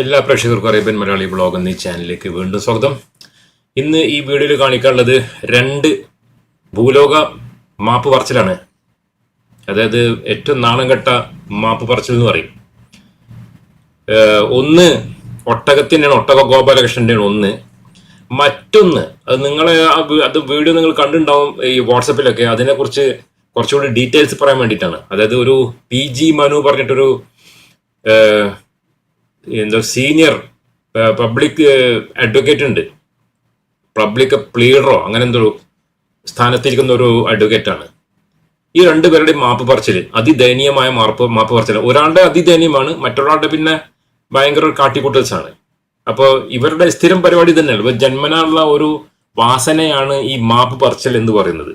എല്ലാ പ്രേക്ഷകർക്കും Arabian Malayali blog എന്നീ ചാനലിലേക്ക് വീണ്ടും സ്വാഗതം. ഇന്ന് ഈ വീഡിയോയിൽ കാണിക്കാനുള്ളത് രണ്ട് ഭൂലോക മാപ്പ് പറച്ചിലാണ്. അതായത് ഏറ്റവും നാണംകെട്ട മാപ്പ് പറച്ചിൽ എന്ന് പറയും. ഒന്ന് ഒട്ടകത്തിന്റെയാണ് ഒട്ടക ഗോപാലകൃഷ്ണന്റെയാണ് ഒന്ന്. മറ്റൊന്ന് അത് നിങ്ങളെ അത് വീഡിയോ നിങ്ങൾ കണ്ടിട്ടുണ്ടാവും ഈ വാട്സപ്പിലൊക്കെ. അതിനെക്കുറിച്ച് കുറച്ചുകൂടി ഡീറ്റെയിൽസ് പറയാൻ വേണ്ടിയിട്ടാണ്. അതായത് ഒരു പി ജി മനു പറഞ്ഞിട്ടൊരു എന്താ സീനിയർ പബ്ലിക് അഡ്വക്കേറ്റ് ഉണ്ട്. പബ്ലിക് പ്ലീഡറോ അങ്ങനെ എന്തോ സ്ഥാനത്തിരിക്കുന്ന ഒരു അഡ്വക്കേറ്റ് ആണ്. ഈ രണ്ടുപേരുടെയും മാപ്പ് പറച്ചിൽ അതിദയനീയമായ മാപ്പ് മാപ്പ് പറച്ചിൽ. ഒരാളുടെ അതിദയനീയമാണ് മറ്റൊരാളുടെ പിന്നെ ഭയങ്കര ഒരു കാട്ടിക്കൂട്ടൽസാണ്. അപ്പോൾ ഇവരുടെ സ്ഥിരം പരിപാടി തന്നെയാണ് ഇവർ ജന്മനായുള്ള ഒരു വാസനയാണ് ഈ മാപ്പ് പറച്ചൽ എന്ന് പറയുന്നത്.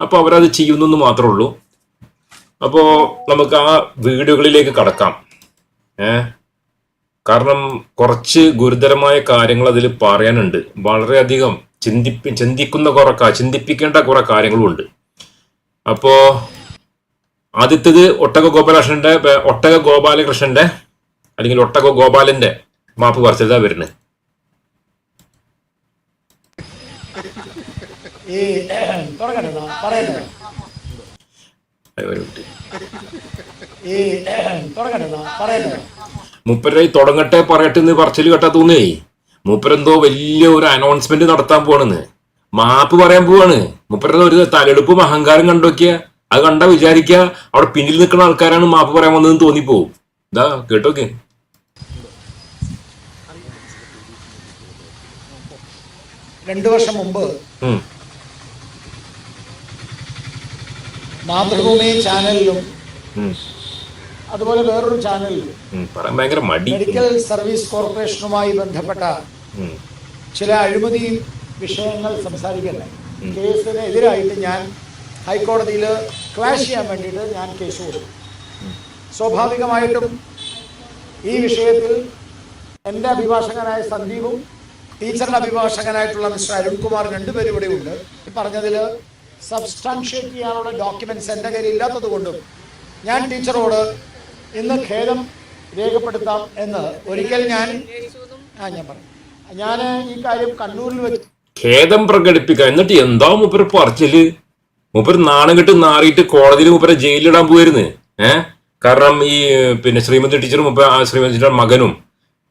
അപ്പോൾ അവരത് ചെയ്യുന്നെന്ന് മാത്രമേ ഉള്ളൂ. അപ്പോൾ നമുക്ക് ആ വീഡിയോകളിലേക്ക് കടക്കാം. ഏഹ് കാരണം കുറച്ച് ഗുരുതരമായ കാര്യങ്ങൾ അതിൽ പറയാനുണ്ട്. വളരെയധികം ചിന്തിപ്പി ചിന്തിക്കുന്ന കുറെ ചിന്തിപ്പിക്കേണ്ട കുറെ കാര്യങ്ങളുമുണ്ട്. അപ്പോ ആദ്യത്തേത് ഒട്ടക ഗോപാലകൃഷ്ണന്റെ ഒട്ടക ഗോപാലകൃഷ്ണന്റെ അല്ലെങ്കിൽ ഒട്ടക ഗോപാലന്റെ മാപ്പ് പറിച്ചതാ വരുന്നത്. ഈ മൂപ്പരെ തുടങ്ങട്ടെ പറയട്ടെ എന്ന് പറച്ചിൽ കേട്ടാ തോന്നേ മൂപ്പരെന്തോ വലിയ ഒരു അനൗൺസ്മെന്റ് നടത്താൻ പോവാണെന്ന്. മാപ്പ് പറയാൻ പോവാണ്. മൂപ്പരുടെ ഒരു തലെടുപ്പും അഹങ്കാരം കണ്ടോക്കിയ. അത് കണ്ട വിചാരിക്ക അവിടെ പിന്നിൽ നിൽക്കുന്ന ആൾക്കാരാണ് മാപ്പ് പറയാൻ വന്നതെന്ന് തോന്നിപ്പോവും. ഇതാ കേട്ടോക്കെ. രണ്ടു വർഷം മുമ്പ് മാതൃഭൂമി ചാനലിലും അതുപോലെ വേറൊരു ഭയങ്കര മടി. മെഡിക്കൽ സർവീസ് കോർപ്പറേഷനുമായി ബന്ധപ്പെട്ട ചില അഴിമതി വിഷയങ്ങൾ സംസാരിക്കല്ലേ? കേസിന് എതിരായിട്ട് ഞാൻ ഹൈക്കോടതിയിൽ ക്ലാഷ് ചെയ്യാൻ വേണ്ടിയിട്ട് ഞാൻ കേസ് കൊടുത്തു. സ്വാഭാവികമായിട്ടും ഈ വിഷയത്തിൽ എന്റെ അഭിഭാഷകനായ സന്ദീപും ടീച്ചറുടെ അഭിഭാഷകനായിട്ടുള്ള മിസ്റ്റർ അരുൺകുമാർ രണ്ടുപേരും ഇവിടെ ഉണ്ട്. ഈ പറഞ്ഞതിൽ സബ്സ്റ്റാൻഷ്യേറ്റ് ചെയ്യാനുള്ള ഡോക്യുമെന്റ്സ് എന്റെ കയ്യിൽ ഇല്ലാത്തത് കൊണ്ടും ഞാൻ ടീച്ചറോട് ഇന്ന് ഖേദം രേഖപ്പെടുത്താം എന്ന് ഒരിക്കൽ ഞാൻ ആ ഞാൻ പറഞ്ഞു. ഞാൻ ഈ കാര്യം കണ്ണൂരിൽ വെച്ച് ഖേദം പ്രകടിപ്പിക്കുക എന്നിട്ട് എന്താ മൂപ്പര് പറച്ചിൽ? മൂപ്പര് നാണം കെട്ട് നാറിയിട്ട് കോടതിയിൽ മൂപ്പരെ ജയിലിലിടാൻ പോയിരുന്നു ഏഹ് കാരണം ഈ പിന്നെ ശ്രീമതി ടീച്ചറും മുപ്പ ശ്രീമതി ടീച്ചറുടെ മകനും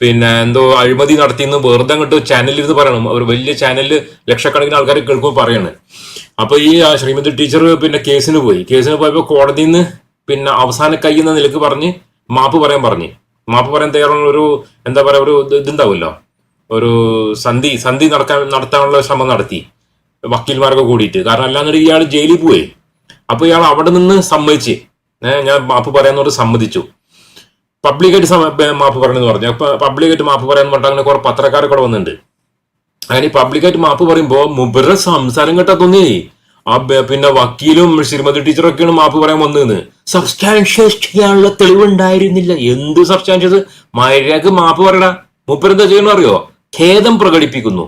പിന്നെ എന്തോ അഴിമതി നടത്തിയെന്ന് വെറുതെ അങ്ങോട്ട് ചാനലിൽ ഇരുന്ന് പറയണം. അവർ വലിയ ചാനലിൽ ലക്ഷക്കണക്കിന് ആൾക്കാർ കേൾക്കുമ്പോൾ പറയാണ്. അപ്പൊ ഈ ശ്രീമതി ടീച്ചർ പിന്നെ കേസിന് പോയി. കേസിന് പോയപ്പോ കോടതിയിൽ നിന്ന് പിന്നെ അവസാന കൈ എന്ന നിലയ്ക്ക് പറഞ്ഞ് മാപ്പ് പറയാൻ പറഞ്ഞ്. മാപ്പ് പറയാൻ തയ്യാറുള്ള ഒരു എന്താ പറയാ ഒരു ഇത് ഇതുണ്ടാവുമല്ലോ. ഒരു സന്ധി സന്ധി നടക്കാൻ നടത്താനുള്ള ശ്രമം നടത്തി. വക്കീൽമാരൊക്കെ കൂടിയിട്ട്. കാരണം അല്ലാന്നുണ്ടെങ്കിൽ ഇയാൾ ജയിലിൽ പോയി അപ്പൊ ഇയാൾ അവിടെ നിന്ന് സമ്മതിച്ച്. ഞാൻ മാപ്പ് പറയാന്നോട് സമ്മതിച്ചു. പബ്ലിക്കായിട്ട് മാപ്പ് പറയണമെന്ന് പറഞ്ഞു. അപ്പൊ പബ്ലിക്കായിട്ട് മാപ്പ് പറയാന്ന് പറഞ്ഞിട്ട് അങ്ങനെ കുറെ പത്രക്കാരൊക്കെ വന്നിട്ടുണ്ട്. അങ്ങനെ പബ്ലിക്കായിട്ട് മാപ്പ് പറയുമ്പോൾ മുബറ സംസാരം കേട്ടാ തോന്നി ആ പിന്നെ വക്കീലും ശ്രീമതി ടീച്ചറൊക്കെയാണ് മാപ്പ് പറയാൻ വന്നതെന്ന്. സബ്സ്റ്റാൻഷ്യസ് ചെയ്യാനുള്ള തെളിവുണ്ടായിരുന്നില്ല. എന്ത് സബ്സ്റ്റാൻഷ്യസ് മര്യാദയ്ക്ക് മാപ്പ് പറയണ മൂപ്പരെന്താ ചെയ്യണം അറിയോ? ഖേദം പ്രകടിപ്പിക്കുന്നു.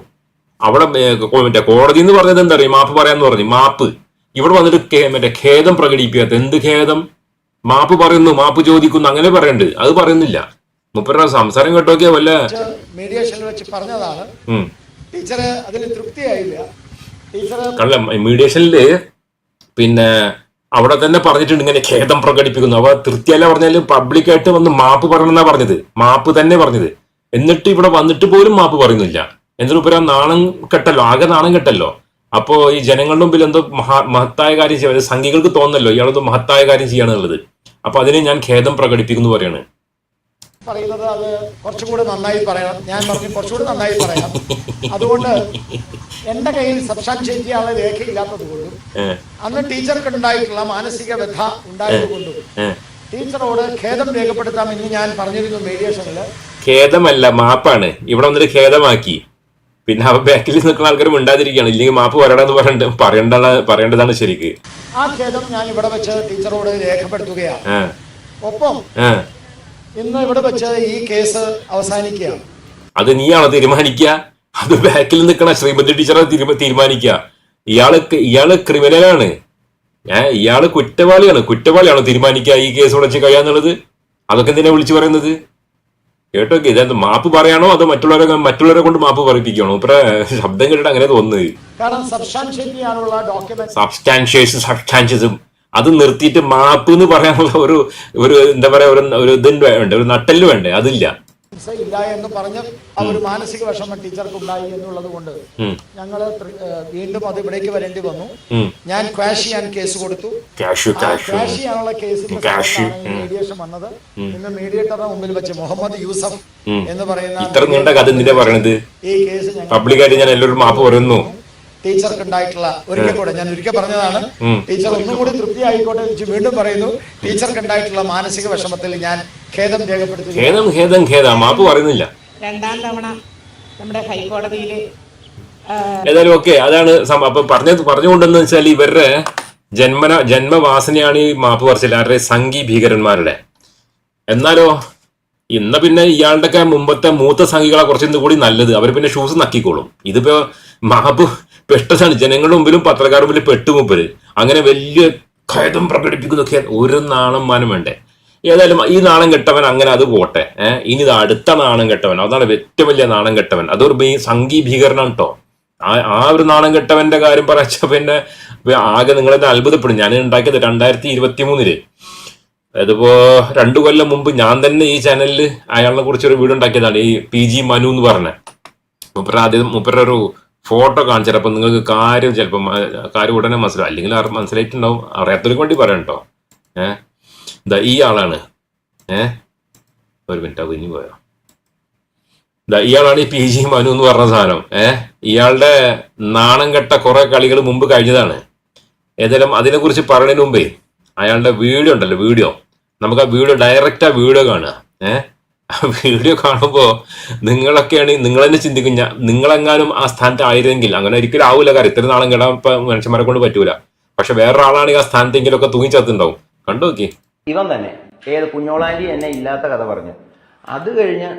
അവിടെ മറ്റേ കോടതി എന്ന് പറഞ്ഞത് എന്താ അറിയോ? മാപ്പ് പറയാന്ന് പറഞ്ഞു. മാപ്പ്. ഇവിടെ വന്നിട്ട് മറ്റേ ഖേദം പ്രകടിപ്പിക്കാത്ത എന്ത് ഖേദം? മാപ്പ് പറയുന്നു മാപ്പ് ചോദിക്കുന്നു അങ്ങനെ പറയണ്ട്. അത് പറയുന്നില്ല. മുപ്പരുടെ സംസാരം കേട്ടോക്കിയാ വല്ല മീഡിയേഷൻ വെച്ച് പറഞ്ഞതാണ്. ടീച്ചർ അതിൽ തൃപ്തിയായില്ല. ടീച്ചർ മീഡിയേഷനിൽ പിന്നെ അവിടെ തന്നെ പറഞ്ഞിട്ടുണ്ട് ഇങ്ങനെ ഖേദം പ്രകടിപ്പിക്കുന്നു. അവ തൃപ്തിയല്ല പറഞ്ഞാലും പബ്ലിക്കായിട്ട് വന്ന് മാപ്പ് പറയണം പറയണമെന്നാ പറഞ്ഞത്. മാപ്പ് തന്നെ പറഞ്ഞത്. എന്നിട്ട് ഇവിടെ വന്നിട്ട് പോലും മാപ്പ് പറയുന്നില്ല. എന്തിനു പറയാൻ നാണം കെട്ടല്ലോ? ആകെ നാണം കെട്ടല്ലോ. അപ്പോ ഈ ജനങ്ങളുടെ മുമ്പിൽ എന്തോ മഹാ മഹത്തായ കാര്യം ചെയ്യാൻ സംഘികൾക്ക് തോന്നല്ലോ ഇയാളെന്തോ മഹത്തായ കാര്യം ചെയ്യാന്നുള്ളത്. അപ്പൊ അതിനെ ഞാൻ ഖേദം പ്രകടിപ്പിക്കുന്നു പറയാണ്. പറയുന്നത് അത് കുറച്ചുകൂടി നന്നായി പറയണം. ഞാൻ പറഞ്ഞു കുറച്ചുകൂടി നന്നായി പറയാം അതുകൊണ്ട് എന്റെ കയ്യിൽ സബ്സ്റ്റാൻഷിയേറ്റ് ചെയ്യാനുള്ള രേഖയില്ലാത്തത് കൊണ്ടും അന്ന് ടീച്ചർക്ക് ഉണ്ടായിട്ടുള്ള മാനസിക വ്യഥ ഉണ്ടായത് കൊണ്ടും ടീച്ചറോട് ഖേദം രേഖപ്പെടുത്താം എന്ന് ഞാൻ പറഞ്ഞിരുന്നു മീഡിയേഷനിൽ ഖേദമല്ല മാപ്പാണ്. ഇവിടെ വന്നിട്ട് ഖേദമാക്കി. പിന്നെ അവ ബാക്കിൽ നിൽക്കുന്ന ആൾക്കാരും ഉണ്ടാതിരിക്കുകയാണ് ഇല്ലെങ്കിൽ മാപ്പ് പറയണമെന്ന് പറയണ്ട പറയേണ്ടതാണ് പറയേണ്ടതാണ് ശരിക്ക്. ആ ഖേദം ഞാൻ ഇവിടെ വെച്ച് ടീച്ചറോട് രേഖപ്പെടുത്തുകയാണ്. ഒപ്പം ഇന്ന് ഇവിടെ വെച്ച് ഈ കേസ് അവസാനിക്കുകയാണ്. അത് നീയാണോ തീരുമാനിക്കുക? അത് ബാക്കിൽ നിൽക്കണ ശ്രീമതി ടീച്ചറാണ് തീരുമ- തീരുമാനിക്കുക. ഇയാൾ ഇയാൾ ക്രിമിനലാണ്. ഏഹ് ഇയാൾ കുറ്റവാളിയാണ്. കുറ്റവാളിയാണോ തീരുമാനിക്കുക ഈ കേസ് ഉടച്ച് കഴിയാന്നുള്ളത് അതൊക്കെ എന്തിനാ വിളിച്ചു പറയുന്നത്? കേട്ടോ ഇതെന്ത് മാപ്പ് പറയാണോ അതോ മറ്റുള്ളവരെ മറ്റുള്ളവരെ കൊണ്ട് മാപ്പ് പറയിപ്പിക്കണോ ഇപ്പൊ ശബ്ദം കേട്ടിട്ട് അങ്ങനെ തോന്നുന്നത്. സബ്സ്റ്റാൻഷ്യസും സബ്സ്റ്റാൻഷ്യേഷൻ സബ്സ്റ്റാൻഷ്യസും അത് നിർത്തിയിട്ട് മാപ്പ് എന്ന് പറയാനുള്ള ഒരു ഒരു എന്താ പറയാ ഒരു ഒരു ഇതുണ്ട് വേണ്ടേ ഒരു നട്ടൽ വേണ്ടേ അതില്ല. ഇല്ല എന്ന് പറഞ്ഞ് ആ ഒരു മാനസിക വിഷമം ടീച്ചർക്ക് ഉണ്ടായി എന്നുള്ളത് കൊണ്ട്. ഞങ്ങൾ വീണ്ടും അത് ഇവിടേക്ക് വരേണ്ടി വന്നു. ഞാൻ ക്വാഷ് ചെയ്യാൻ കേസ് കൊടുത്തു. ക്വാഷ് ചെയ്യാനുള്ള കേസ് മീഡിയേഷൻ വന്നത്. ഇന്ന് മീഡിയേറ്ററുടെ മുമ്പിൽ വെച്ച് മുഹമ്മദ് യൂസഫ് എന്ന് പറയുന്ന ഈ കേസ് പബ്ലിക്കായിട്ട് ഞാൻ എല്ലാവരും മാപ്പ് പറയുന്നു. ടീച്ചർക്ക് ഉണ്ടായിട്ടുള്ള ഒരിക്കൽ കൂടെ ഞാൻ ഒരിക്കൽ പറഞ്ഞതാണ്. ടീച്ചർ ഒന്നും കൂടി തൃപ്തി ആയിക്കോട്ടെ വീണ്ടും പറയുന്നു. ടീച്ചർക്ക് ഉണ്ടായിട്ടുള്ള മാനസിക വിഷമത്തിൽ ഞാൻ ഖേദം രേഖപ്പെടുത്തി ഖേദം ഖേദം ഖേദം. മാപ്പ് പറയുന്നില്ല. രണ്ടാം തവണ നമ്മുടെ ഹൈക്കോടതിയിൽ ഏതായാലും ഓക്കെ അതാണ് അപ്പൊ പറഞ്ഞ പറഞ്ഞുകൊണ്ടെന്ന് വെച്ചാൽ ഇവരുടെ ജന്മ ജന്മവാസനയാണ് ഈ മാപ്പ് പറച്ചിൽ ആരുടെ? സംഘി ഭീകരന്മാരുടെ. എന്നാലോ ഇന്ന പിന്നെ ഇയാളുടെ ഒക്കെ മുമ്പത്തെ മൂത്ത സംഘികളെ കുറച്ചും കൂടി നല്ലത്. അവർ പിന്നെ ഷൂസ് നക്കിക്കോളും. ഇതിപ്പോ മാപ്പ് പെട്ടതാണ്. ജനങ്ങളുടെ മുമ്പിലും പത്രക്കാരുടെ മുമ്പിലും പെട്ടുമുപ്പര്. അങ്ങനെ വലിയ ഖേദം പ്രകടിപ്പിക്കുന്നൊക്കെ ഒരു നാണം മാനം വേണ്ടേ? ഏതായാലും ഈ നാണം കെട്ടവൻ അങ്ങനെ അത് പോട്ടെ. ഏഹ് ഇനി അടുത്ത നാണം കെട്ടവൻ. അതാണ് ഏറ്റവും വലിയ നാണം കെട്ടവൻ. അതൊരു ഭീ- ഭീകരണം കേട്ടോ ആ ആ ഒരു നാണം കെട്ടവന്റെ കാര്യം പറച്ച പിന്നെ ആകെ നിങ്ങളെ അത്ഭുതപ്പെടും. ഞാൻ ഉണ്ടാക്കിയത് രണ്ടായിരത്തി ഇരുപത്തി മൂന്നിൽ അതിപ്പോ രണ്ടു കൊല്ലം മുമ്പ് ഞാൻ തന്നെ ഈ ചാനലിൽ അയാളെ കുറിച്ചൊരു വീഡിയോ ഉണ്ടാക്കിയതാണ്. ഈ പി ജി മനു എന്ന് പറഞ്ഞ. മുപ്പര ആദ്യം മുപ്പര ഒരു ഫോട്ടോ കാണിച്ചാൽ അപ്പം നിങ്ങൾക്ക് കാര്യം ചിലപ്പം കാര്യം ഉടനെ മനസ്സിലാവും. അല്ലെങ്കിൽ അവർ മനസ്സിലായിട്ടുണ്ടാവും. അറിയാത്തവർക്ക് വേണ്ടി പറയാം കേട്ടോ ഏഹ് ഈ ആളാണ്. ഏഹ് ഒരു മിനിറ്റ് അത് ഇനി പോയോ? ഇയാളാണ് ഈ പി ജി മനു എന്ന് പറഞ്ഞ സാധനം. ഏഹ് ഇയാളുടെ നാണം കെട്ട കുറെ കളികൾ മുമ്പ് കഴിഞ്ഞതാണ്. ഏതായാലും അതിനെക്കുറിച്ച് പറയുന്നതിന് മുമ്പേ അയാളുടെ വീഡിയോ ഉണ്ടല്ലോ വീഡിയോ. നമുക്ക് ആ വീഡിയോ ഡയറക്റ്റ് ആ വീഡിയോ കാണുക. ഏഹ് വീഡിയോ കാണുമ്പോൾ നിങ്ങളൊക്കെയാണ് നിങ്ങൾ തന്നെ ചിന്തിക്കും ഞാൻ നിങ്ങളെങ്ങാനും ആ സ്ഥാനത്ത് ആയിരുന്നെങ്കിൽ അങ്ങനെ ഒരിക്കലും ആവൂല കാര്യം. ഇത്ര നാളും കിടാൻ ഇപ്പൊ മനുഷ്യന്മാരെ കൊണ്ട് പറ്റൂല. പക്ഷെ വേറൊരാളാണെങ്കിൽ ആ സ്ഥാനത്തെങ്കിലൊക്കെ തൂങ്ങിച്ചത്തുണ്ടാവും കണ്ടു നോക്കി. ഇവൻ തന്നെ. ഏത് കുഞ്ഞോളാന്റി എന്നെ ഇല്ലാത്ത കഥ പറഞ്ഞു. അത് കഴിഞ്ഞ്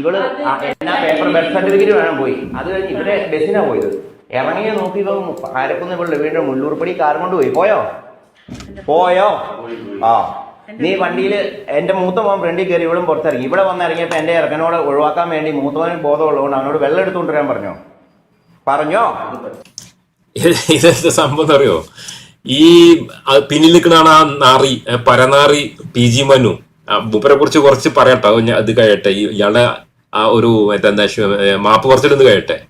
ഇവൾ എന്നാ പേപ്പർ ബർത്ത് സർട്ടിഫിക്കറ്റ് വേണം പോയി. അത് കഴിഞ്ഞ് ഇവരെ ബസ്സിനാ പോയത്. ഇറങ്ങിയ നോക്കി ഇവ ആരക്കുന്ന് ഇവളുടെ വീണ്ടും മുല്ലൂർപ്പടി കാർ കൊണ്ട് പോയി. പോയോ? പോയോ? ആ. നീ വണ്ടിയിൽ എന്റെ മൂത്ത മോൻ ഫ്രണ്ടിൽ കയറി ഇവളും പുറത്തിറങ്ങി. ഇവിടെ വന്നിറങ്ങിയപ്പോ എന്റെ ഇറക്കനോട് ഒഴിവാക്കാൻ വേണ്ടി മൂത്തവന് ബോധമുള്ളതുകൊണ്ട് അവനോട് വെള്ളം എടുത്തുകൊണ്ട് വരാൻ പറഞ്ഞോ? പറഞ്ഞോ? ഇത് ഇതെന്താ സംഭവം അറിയോ? ഈ പിന്നിൽ നിൽക്കുന്നതാണ് ആ നാറി പരനാറി പി ജി മനു. മൂപ്പരെ കുറിച്ച് കുറച്ച് പറയട്ടോ. ഞാൻ ഇത് കഴിയട്ടെ. ഈ ഇയാളുടെ ആ ഒരു എന്താ മാപ്പ് കുറച്ചിട്ടൊന്ന് കഴിയട്ടെ.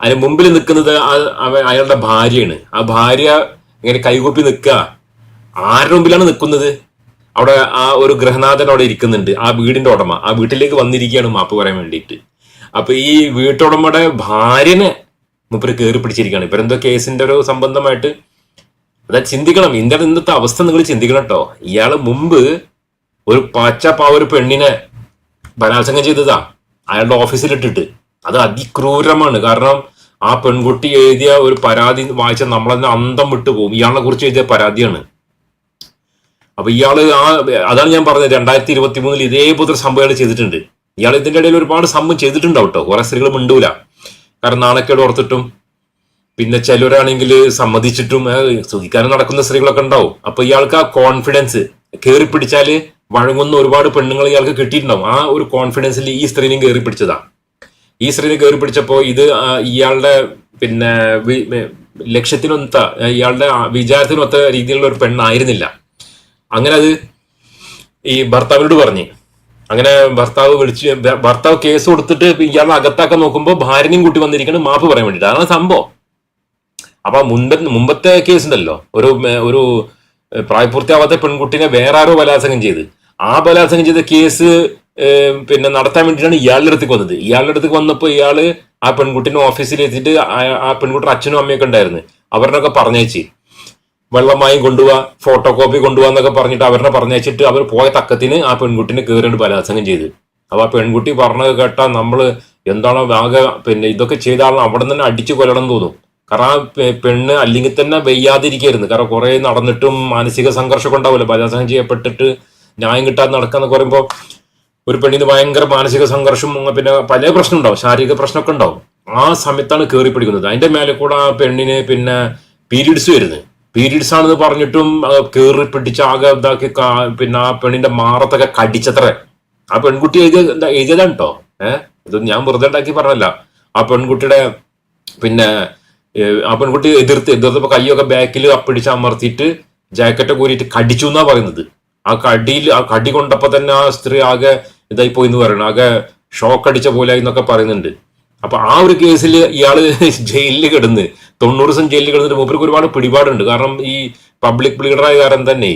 അതിന് മുമ്പിൽ നിൽക്കുന്നത് ആ- അയാളുടെ ഭാര്യയാണ്. ആ ഭാര്യ ഇങ്ങനെ കൈകൂപ്പി നിൽക്കുക. ആരുടെ മുമ്പിലാണ് നിൽക്കുന്നത്? അവിടെ ആ ഒരു ഗൃഹനാഥൻ അവിടെ ഇരിക്കുന്നുണ്ട് ആ വീടിന്റെ ഉടമ. ആ വീട്ടിലേക്ക് വന്നിരിക്കുകയാണ് മാപ്പ് പറയാൻ വേണ്ടിയിട്ട്. അപ്പൊ ഈ വീട്ടുടമയുടെ ഭാര്യനെ മുപ്പര് കയറി പിടിച്ചിരിക്കുകയാണ്. ഇവരെന്തോ കേസിന്റെ ഒരു സംബന്ധമായിട്ട് അതാ ചിന്തിക്കണം. ഇന്ത്യയുടെ ഇന്നത്തെ അവസ്ഥ നിങ്ങൾ ചിന്തിക്കണം കേട്ടോ ഇയാൾ മുമ്പ് ഒരു പച്ച പാവ പെണ്ണിനെ ബലാത്സംഗം ചെയ്തതാ. അയാളുടെ ഓഫീസിലിട്ടിട്ട്. അത് അതിക്രൂരമാണ്. കാരണം ആ പെൺകുട്ടി എഴുതിയ ഒരു പരാതി വായിച്ച നമ്മളതിന് അന്തം വിട്ടു പോകും ഇയാളെ കുറിച്ച് എഴുതിയ പരാതിയാണ്. അപ്പൊ ഇയാൾ ആ അതാണ് ഞാൻ പറഞ്ഞത്. രണ്ടായിരത്തി ഇരുപത്തി മൂന്നിൽ ഇതേപോലത്തെ സംഭവം ചെയ്തിട്ടുണ്ട്. ഇയാൾ ഇതിന്റെ ഇടയിൽ ഒരുപാട് സംഭവം ചെയ്തിട്ടുണ്ടാവും കേട്ടോ കുറെ സ്ത്രീകൾ മിണ്ടൂല. കാരണം നാണക്കേട് ഓർത്തിട്ടും പിന്നെ ചിലരാണെങ്കിൽ സമ്മതിച്ചിട്ടും സുഖിക്കാനും നടക്കുന്ന സ്ത്രീകളൊക്കെ ഉണ്ടാവും. അപ്പൊ ഇയാൾക്ക് ആ കോൺഫിഡൻസ് കയറി പിടിച്ചാൽ വഴങ്ങുന്ന ഒരുപാട് പെണ്ണുങ്ങൾ ഇയാൾക്ക് കിട്ടിയിട്ടുണ്ടാവും. ആ ഒരു കോൺഫിഡൻസിൽ ഈ സ്ത്രീനെയും കയറി പിടിച്ചതാ. ഈ സ്ത്രീനെ കയറി പിടിച്ചപ്പോ ഇത് ഇയാളുടെ പിന്നെ ലക്ഷ്യത്തിനൊത്ത ഇയാളുടെ വിചാരത്തിനൊത്ത രീതിയിലുള്ള ഒരു പെണ്ണായിരുന്നില്ല. അങ്ങനെ അത് ഈ ഭർത്താവിനോട് പറഞ്ഞു. അങ്ങനെ ഭർത്താവ് വിളിച്ച് ഭർത്താവ് കേസ് കൊടുത്തിട്ട് ഇയാളെ അകത്താക്കാൻ നോക്കുമ്പോൾ ഭാര്യനെയും കൂട്ടി വന്നിരിക്കണം മാപ്പ് പറയാൻ വേണ്ടിയിട്ട് അതാണ് സംഭവം. അപ്പൊ മുൻപ് മുമ്പത്തെ കേസ് ഉണ്ടല്ലോ. ഒരു ഒരു പ്രായപൂർത്തിയാവാത്ത പെൺകുട്ടിനെ വേറെ ആരോ ബലാത്സംഗം ചെയ്ത്. ആ ബലാത്സംഗം ചെയ്ത കേസ് പിന്നെ നടത്താൻ വേണ്ടിയിട്ടാണ് ഇയാളുടെ അടുത്തേക്ക് വന്നത്. ഇയാളുടെ അടുത്തേക്ക് വന്നപ്പോൾ ഇയാൾ ആ പെൺകുട്ടിനെ ഓഫീസിൽ എത്തിയിട്ട് ആ- പെൺകുട്ടിയുടെ അച്ഛനും അമ്മയൊക്കെ ഉണ്ടായിരുന്നു. അവരിനൊക്കെ പറഞ്ഞേച്ച് വെള്ളമായി കൊണ്ടുപോവാ ഫോട്ടോ കോപ്പി കൊണ്ടുപോവാന്നൊക്കെ പറഞ്ഞിട്ട് അവരെ പറഞ്ഞയച്ചിട്ട് അവർ പോയ തക്കത്തിന് ആ പെൺകുട്ടിനെ കയറിയിട്ട് ബലാത്സംഗം ചെയ്ത്. അപ്പൊ ആ പെൺകുട്ടി പറഞ്ഞത് കേട്ടാ നമ്മൾ എന്താണോ ആകെ പിന്നെ ഇതൊക്കെ ചെയ്ത ആളെ അവിടെ തന്നെ അടിച്ചു കൊല്ലണം തോന്നും. കാരണം ആ പെണ്ണ് അല്ലെങ്കിൽ തന്നെ വെയ്യാതിരിക്കായിരുന്നു കാരണം കുറെ നടന്നിട്ടും മാനസിക സംഘർഷമൊക്കെ ഉണ്ടാവില്ല ബലാത്സംഗം ചെയ്യപ്പെട്ടിട്ട് ന്യായം കിട്ടാതെ നടക്കാന്ന് പറയുമ്പോൾ ഒരു പെണ്ണിന് ഭയങ്കര മാനസിക സംഘർഷം പിന്നെ പല പ്രശ്നം ഉണ്ടാവും. ശാരീരിക പ്രശ്നമൊക്കെ ഉണ്ടാവും. ആ സമയത്താണ് കയറി പിടിക്കുന്നത്. അതിന്റെ മേലെ കൂടെ ആ പെണ്ണിന് പിന്നെ പീരീഡ്സ് വരുന്നത്. പീരീഡ്സ് ആണെന്ന് പറഞ്ഞിട്ടും കയറി പിടിച്ച് ആകെ ഇതാക്കി പിന്നെ ആ പെണ്ണിന്റെ മാറത്തൊക്കെ കടിച്ചത്രേ. ആ പെൺകുട്ടി എഴുതിയ എഴുതിയതാണ് കേട്ടോ ഏഹ് ഇത് ഞാൻ വെറുതെ ഉണ്ടാക്കി പറഞ്ഞല്ല. ആ പെൺകുട്ടിയുടെ പിന്നെ ആ പെൺകുട്ടി എതിർത്ത് എതിർത്തപ്പോ കൈയൊക്കെ ബാക്കിൽ അപ്പിടിച്ച് അമർത്തിയിട്ട് ജാക്കറ്റ് കൂരിയിട്ട് കടിച്ചു എന്നാ പറയുന്നത്. ആ കടിയിൽ ആ കടി കൊണ്ടപ്പോ തന്നെ ആ സ്ത്രീ ആകെ ഇതായി പോയി എന്ന് പറയണം ആകെ ഷോക്ക് അടിച്ച പോലെ എന്നൊക്കെ പറയുന്നുണ്ട്. അപ്പൊ ആ ഒരു കേസിൽ ഇയാൾ ജയിലിൽ കിടന്ന് തൊണ്ണൂറ് ദിവസം ജയിലിൽ കിടന്നിട്ട് മൂപ്പർക്ക് ഒരുപാട് പിടിപാടുണ്ട്. കാരണം ഈ പബ്ലിക് ലീഡറായ കാരണം തന്നെ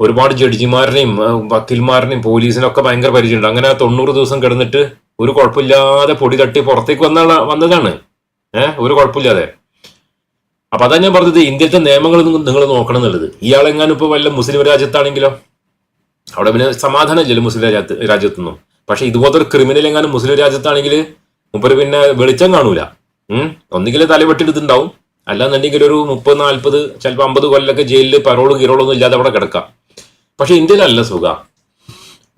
ഒരുപാട് ജഡ്ജിമാരനെയും വക്കീൽമാരെയും പോലീസിനെ പോലീസിനൊക്കെ ഭയങ്കര പരിചയമുണ്ട്. അങ്ങനെ തൊണ്ണൂറ് ദിവസം കിടന്നിട്ട് ഒരു കുഴപ്പമില്ലാതെ പൊടി തട്ടി പുറത്തേക്ക് വന്നാണ് വന്നതാണ്. ഏഹ് ഒരു കുഴപ്പമില്ലാതെ. അപ്പൊ അതാ ഞാൻ പറഞ്ഞത് ഇന്ത്യത്തെ നിയമങ്ങൾ നിങ്ങൾ നോക്കണം എന്നുള്ളത്. ഇയാളെങ്ങാനും ഇപ്പൊ വല്ല മുസ്ലിം രാജ്യത്താണെങ്കിലോ? അവിടെ പിന്നെ സമാധാനം ഇല്ലല്ലോ മുസ്ലിം രാജ്യത്ത് രാജ്യത്തുനിന്നും പക്ഷെ ഇതുപോലത്തെ ഒരു ക്രിമിനൽ എങ്ങാനും മുസ്ലിം രാജ്യത്താണെങ്കിൽ മുപ്പര് പിന്നെ വെളിച്ചം കാണൂല. ഉം? ഒന്നുകിൽ തലവെട്ടിട്ടുണ്ടാവും അല്ലാന്നുണ്ടെങ്കിൽ ഒരു മുപ്പത് നാല്പത് ചിലപ്പോൾ അമ്പത് കൊല്ലൊക്കെ ജയിലിൽ പരോളും കിരോളും ഒന്നും ഇല്ലാതെ അവിടെ കിടക്കാം. പക്ഷെ ഇന്ത്യയിലല്ല സുഖ.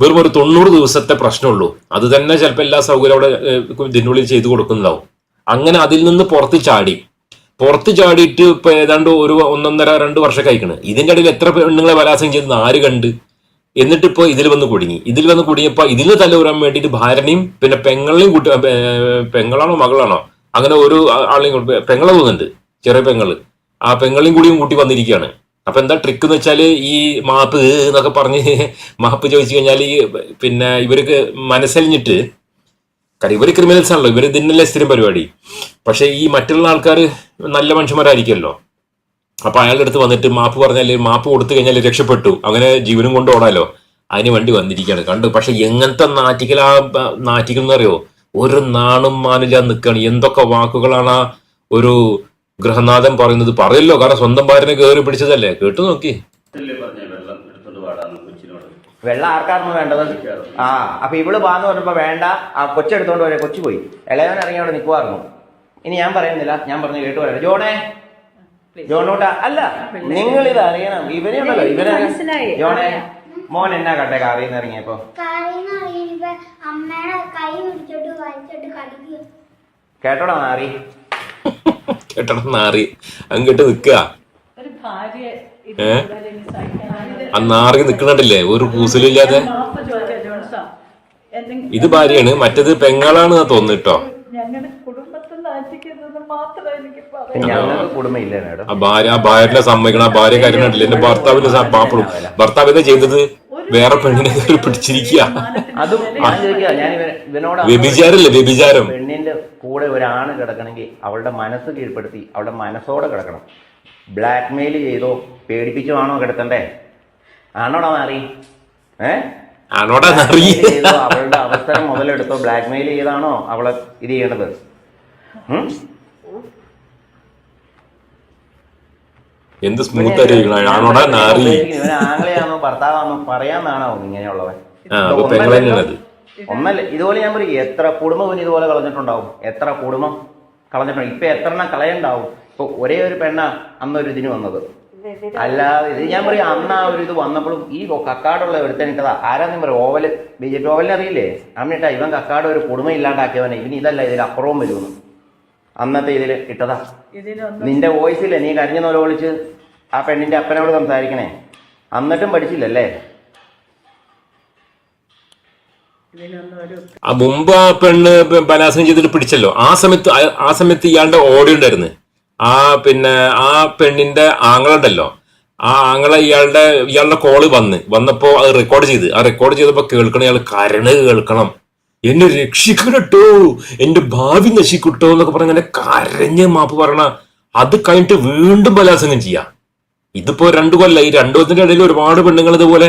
വെറും ഒരു തൊണ്ണൂറ് ദിവസത്തെ പ്രശ്നമുള്ളൂ. അത് തന്നെ ചിലപ്പോൾ എല്ലാ സൗകര്യം അവിടെ ഇതിനുള്ളിൽ ചെയ്തു കൊടുക്കുന്നതാവും അങ്ങനെ അതിൽ നിന്ന് പുറത്ത് ചാടി. പുറത്ത് ചാടിയിട്ട് ഇപ്പൊ ഏതാണ്ട് ഒരു ഒന്നൊന്നര രണ്ട് വർഷം കഴിക്കണ് ഇതിന്റെ ഇടയിൽ എത്ര പെണ്ണുങ്ങളെ ബലാസം ചെയ്യുന്ന ആര് കണ്ട്? എന്നിട്ട് ഇപ്പൊ ഇതിൽ വന്ന് കുടുങ്ങി. ഇതിൽ വന്ന് കുടുങ്ങിയപ്പോ ഇതിൽ തല ഊരാൻ വേണ്ടിയിട്ട് ഭാര്യനെയും പിന്നെ പെങ്ങളെയും കൂട്ടി പെങ്ങളാണോ മകളാണോ അങ്ങനെ ഒരു ആളെയും പെങ്ങളെ തോന്നുന്നുണ്ട് ചെറിയ പെങ്ങൾ. ആ പെങ്ങളെയും കൂടിയും കൂട്ടി വന്നിരിക്കുകയാണ്. അപ്പൊ എന്താ ട്രിക്ക് എന്ന് വെച്ചാൽ ഈ മാപ്പ് എന്നൊക്കെ പറഞ്ഞ് മാപ്പ് ചോദിച്ചു കഴിഞ്ഞാൽ ഈ പിന്നെ ഇവർക്ക് മനസ്സലിഞ്ഞിട്ട് കാരണം ഇവർ ക്രിമിനൽസ് ആണല്ലോ ഇവർ ഇതിനല്ലേ സ്ഥിരം പരിപാടി. പക്ഷെ ഈ മറ്റുള്ള ആൾക്കാർ നല്ല മനുഷ്യന്മാരായിരിക്കുമല്ലോ. അപ്പൊ അയാളുടെ അടുത്ത് വന്നിട്ട് മാപ്പ് പറഞ്ഞാൽ മാപ്പ് കൊടുത്തു കഴിഞ്ഞാൽ രക്ഷപ്പെട്ടു. അങ്ങനെ ജീവനും കൊണ്ട് ഓടാലോ. അതിന് വേണ്ടി വന്നിരിക്കുകയാണ് കണ്ടു. പക്ഷെ എങ്ങനത്തെ നാറ്റിക്കൽ ആ നാറ്റിക്കൽ എന്ന് അറിയോ? ഒരു നാണും മാനില്ല നിൽക്കുകയാണ് എന്തൊക്കെ വാക്കുകളാണ് ആ ഒരു ഗൃഹനാഥൻ പറയുന്നത്? പറയല്ലോ. കാരണം സ്വന്തം ഭാര്യനെ കയറി പിടിച്ചതല്ലേ? കേട്ടു നോക്കി. വെള്ളം ആർക്കാർന്ന് വേണ്ടത്? ആ അപ്പൊ ഇവൾ വാന്ന് പറഞ്ഞപ്പോ വേണ്ട. ആ കൊച്ചെടുത്തോണ്ട് വരെ കൊച്ചു പോയി. ഇളയവൻ ഇറങ്ങി അവിടെ നിൽക്കുമായിരുന്നു ഇനി ഞാൻ പറയുന്നില്ല. ഞാൻ പറഞ്ഞു കേട്ടു പറയാം ജോണേ ജോണോട്ട അല്ല നിങ്ങൾ ഇത് അറിയണം. ഇവരെ ഉണ്ടല്ലോ ഇവനെ ജോണെ മോൻ എന്നാ കട്ടെ കാവ്യം ഇറങ്ങിയപ്പോ? കേട്ടോടാ മാറി കേട്ടോടാ മാറി കേട്ടോ നാറി. അങ്ങോട്ട് നിക്കുക ഏ? കൂടുതൽ ഇനി സഹിക്കാൻ ആ നാറി നിൽക്കണില്ലേ ഒരു കൂസലില്ലാതെ? ഇത് ഭാര്യയാണ്. മറ്റേത് പെങ്ങളാണ് തോന്നുന്നു കേട്ടോ ഞങ്ങളുടെ കുടുംബത്തിൽ നാറ്റിക്കുന്നത് മാത്രമേ എനിക്ക് പറയാം ഞങ്ങൾക്ക് കുടുംബം ഇല്ല ആ ഭാര്യ ആ ഭാര്യനെ സമ്മതിക്കണം. ആ ഭാര്യ കരുണിട്ടില്ല എന്റെ ഭർത്താവിന്റെ സ- പാപ്പളും ഭർത്താവ് എന്താ ചെയ്തത്? വേറെ പെണ്ണിനെ കയറി പിടിച്ചിരിക്കുക അതും ഞാൻ ചോദിക്കുക ഞാൻ ഇവൻ ഇവനോട് വ്യഭിചാരല്ലേ വ്യഭിചാരം. പെണ്ണിന്റെ കൂടെ ഒരാണ് കിടക്കണമെങ്കിൽ അവളുടെ മനസ്സ് കീഴ്പ്പെടുത്തി അവളുടെ മനസ്സോടെ കിടക്കണം. ബ്ലാക്ക് മെയിൽ ചെയ്തോ പേടിപ്പിച്ചോ ആണോ കിടത്തണ്ടേ? ആണോടാ മാറി ഏ? ആണോടാ Blackmail ചെയ്തോ അവളുടെ അവസരം മുതലെടുത്തോ? ബ്ലാക്ക് മെയിൽ ചെയ്താണോ അവളെ ഇത് ചെയ്യണത് ഉം? എന്ത് സ്മൂത്ത് ആയിരിക്കണം ആണോടാ നാറി ഇവൻ ആംഗ്ലയാണോ ഭർത്താവാണോ പറയാന്നാണോ ഇങ്ങനെയുള്ളവൻ ഒന്നല്ല. ഇതുപോലെ ഞാൻ പറയും എത്ര കുടുംബം ഇതുപോലെ കളഞ്ഞിട്ടുണ്ടാവും? എത്ര കുടുംബം കളഞ്ഞിട്ടുണ്ടാവും? ഇപ്പൊ എത്ര എണ്ണം കളയണ്ടാവും? ഇപ്പൊ ഒരേ ഒരു പെണ്ണ അന്നൊരു ഇതിന് വന്നത്. അല്ലാതെ ഇത് ഞാൻ പറയും അന്ന് ആ ഒരു ഇത് വന്നപ്പോഴും ഈ കക്കാടുള്ള ഒരുത്തനിട്ടതാ ആരാന്നും പറയും? ഓവൽ ബി ജെ പി ഓവലിനറിയില്ലേ അമ്മിട്ടാ ഇവൻ കക്കാട് ഒരു കുടുംബം ഇല്ലാണ്ടാക്കിയവനെ. ഇവന് ഇതല്ല ഇതിൽ അപ്പുറവും വരുമെന്ന്. അന്നത്തെ ഇതിൽ ഇട്ടതാ. ഇതിനൊന്നും നിന്റെ വോയിസില്ലേ? നീ കരഞ്ഞ നോല വിളിച്ച് ആ പെണ്ണിന്റെ അപ്പനോട് സംസാരിക്കണേ. അന്നിട്ടും പഠിച്ചില്ലല്ലേ? ഇതിനൊന്നും ഒരു ആ മുമ്പ് ആ പെണ്ണ് ബലാസം ബലാത്സംഗം ചെയ്തിട്ട് പിടിച്ചല്ലോ. ആ സമയത്ത് ആ- ആ സമയത്ത് ഇയാളുടെ ഓഡിയോ ഉണ്ടായിരുന്നു. ആ പിന്നെ ആ പെണ്ണിന്റെ ആങ്ങളുണ്ടല്ലോ ആ ആങ്ങളെ ഇയാളുടെ ഇയാളുടെ കോൾ വന്ന്. വന്നപ്പോ അത് റെക്കോർഡ് ചെയ്ത്. ആ റെക്കോർഡ് ചെയ്തപ്പോ കേൾക്കണം ഇയാൾ കരണ് കേൾക്കണം. എന്നെ രക്ഷിക്കണട്ടോ. എന്റെ ഭാവി നശിക്കട്ടോ എന്നൊക്കെ പറഞ്ഞ അങ്ങനെ കരഞ്ഞ മാപ്പ് പറയണ അത് കഴിഞ്ഞിട്ട് വീണ്ടും ബലാത്സംഗം ചെയ്യാം. ഇതിപ്പോ രണ്ടു കൊല്ലം ഈ രണ്ടു കൊല്ലത്തിന്റെ ഇടയിൽ ഒരുപാട് പെണ്ണുങ്ങൾ ഇതുപോലെ